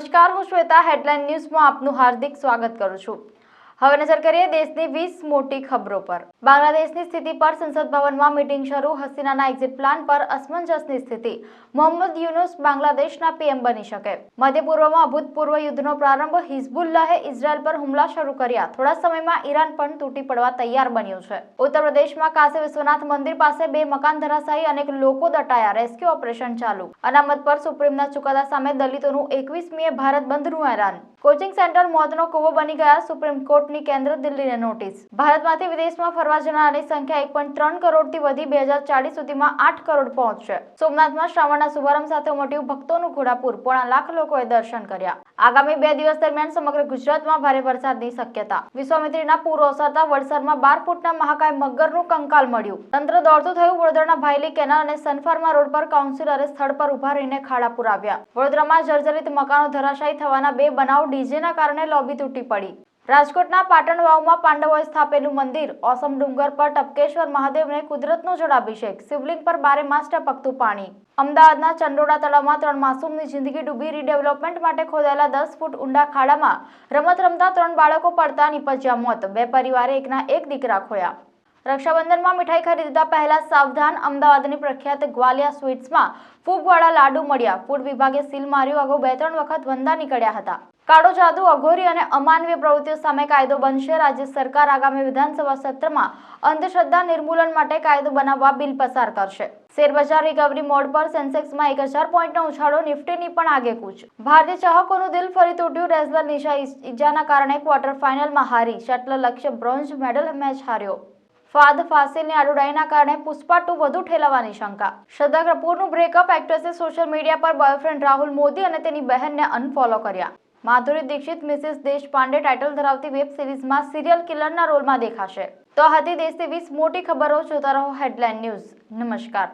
નમસ્કાર હું શ્વેતા હેડલાઇન ન્યૂઝમાં આપનું હાર્દિક સ્વાગત કરું છું. હવે નજર કરીએ દેશની વીસ મોટી ખબરો પર. બાંગ્લાદેશની સ્થિતિ પર સંસદ ભવનમાં મીટિંગ શરૂ, હસીનાના એક્ઝિટ પ્લાન પર અસમંજસની સ્થિતિ. મોહમ્મદ યુનુસ બાંગ્લાદેશના પીએમ બની શકે. મધ્ય પૂર્વમાં અભૂતપૂર્વ યુદ્ધનો પ્રારંભ હિઝબુલ્લાહે ઇઝરાયલ પર હુમલા શરૂ કર્યા. થોડા સમયમાં ઈરાન પણ તૂટી પડવા તૈયાર બન્યું છે. ઉત્તર પ્રદેશમાં કાશી વિશ્વનાથ મંદિર પાસે બે મકાન ધરાશાયી અનેક લોકો દટાયા. રેસ્ક્યુ ઓપરેશન ચાલુ. અનામત પર સુપ્રીમના ચુકાદા સામે દલિતોનું એકવીસમીએ ભારત બંધનું એલાન કોચિંગ સેન્ટર મોતનો કૂવો બની ગયા સુપ્રીમ કોર્ટની કેન્દ્ર દિલ્હીને નોટિસ. ભારતમાંથી વિદેશમાં ફરવા જનારની સંખ્યા એક પોઈન્ટ ત્રણ કરોડથી વધી બે હજાર ચાલીસ સુધીમાં આઠ કરોડ પહોંચશે. સોમનાથમાં શ્રાવણના શુભારંભ સાથે ઉમટ્યું ભક્તોનું ઘોડાપુર, પોણા લાખ લોકોએ દર્શન કર્યા. આગામી બે દિવસ દરમિયાન સમગ્ર ગુજરાતમાં ભારે વરસાદની શક્યતા. વિશ્વામિત્રીના પૂર ઓસરતા વલસાડમાં બાર ફૂટના મહાકાય મગરનું કંકાલ મળ્યું. તંત્ર દોડતું થયું વડોદરાના ભાયલી કેનાલ અને સનફાર્મા રોડ પર કાઉન્સિલરે સ્થળ પર ઊભા રહીને ખાડા પુરાવ્યા. વડોદરામાં જર્જરિત મકાનો ધરાશાયી થવાના બે બનાવ ડીજેના કારણે લોબી તૂટી પડી. રાજકોટના પાટણ વાવમાં પાંડવોએ સ્થાપેલું મંદિર. ઓસમ ડુંગર પર ટપકેશ્વર મહાદેવને કુદરતનો જળાભિષેક શિવલિંગ પર બારે માસ ટપકતું પાણી. અમદાવાદના ચંડોળા તળાવમાં ત્રણ માસૂમની જિંદગી ડૂબી રીડેવલપમેન્ટ માટે ખોદાયેલા દસ ફૂટ ઊંડા ખાડામાં રમત રમતા ત્રણ બાળકો પડતા નિપજ્યા મોત. બે પરિવારે એકના એક દીકરા ખોયા. રક્ષાબંધનમાં મીઠાઈ ખરીદતા પહેલા સાવધાન અમદાવાદની પ્રખ્યાત ગ્વાલિયા સ્વીટ્સમાં ફૂગવાળા લાડુ મળ્યા. ફૂડ વિભાગે સીલ માર્યું. અગાઉ બે ત્રણ વખત વંદા નીકળ્યા હતા. કાળો જાદુ, અઘોરી અને અમાનવીય પ્રવૃત્તિઓ સામે કાયદો બનશે. રાજ્ય સરકાર આગામી વિધાનસભા સત્રમાં અંધશ્રદ્ધા નિર્મૂલન માટે કાયદો બનાવવા બિલ પસાર કરશે. શેરબજાર રિકવરી મોડ પર સેન્સેક્સમાં એક હજાર પોઈન્ટનો ઉછાળો, નિફ્ટીની પણ આગેકૂચ ભારતીય ચાહકોનું દિલ ફરી તૂટ્યું. રેસલર નિશા ઈજાના કારણે ક્વાર્ટર ફાઇનલમાં હારી. Shuttler Lakshya bronze medal match હાર્યો. Fahadh ફાસિલની આડુડાઈના કારણે પુષ્પા ટુ વધુ ઠેલાવાની શંકા. શ્રદ્ધા કપૂરનું બ્રેકઅપ એક્ટ્રેસે સોશિયલ મીડિયા પર બોયફ્રેન્ડ રાહુલ મોદી અને તેની બહેનને અનફોલો કર્યા. માધુરી દીક્ષિત, મિસિસ દેશપાંડે ટાઇટલ ધરાવતી વેબ સિરીઝમાં સિરિયલ કિલરના રોલમાં દેખાશે. તો હતી દેશની વીસ મોટી ખબરો. જોતા રહો હેડલાઇન ન્યૂઝ નમસ્કાર.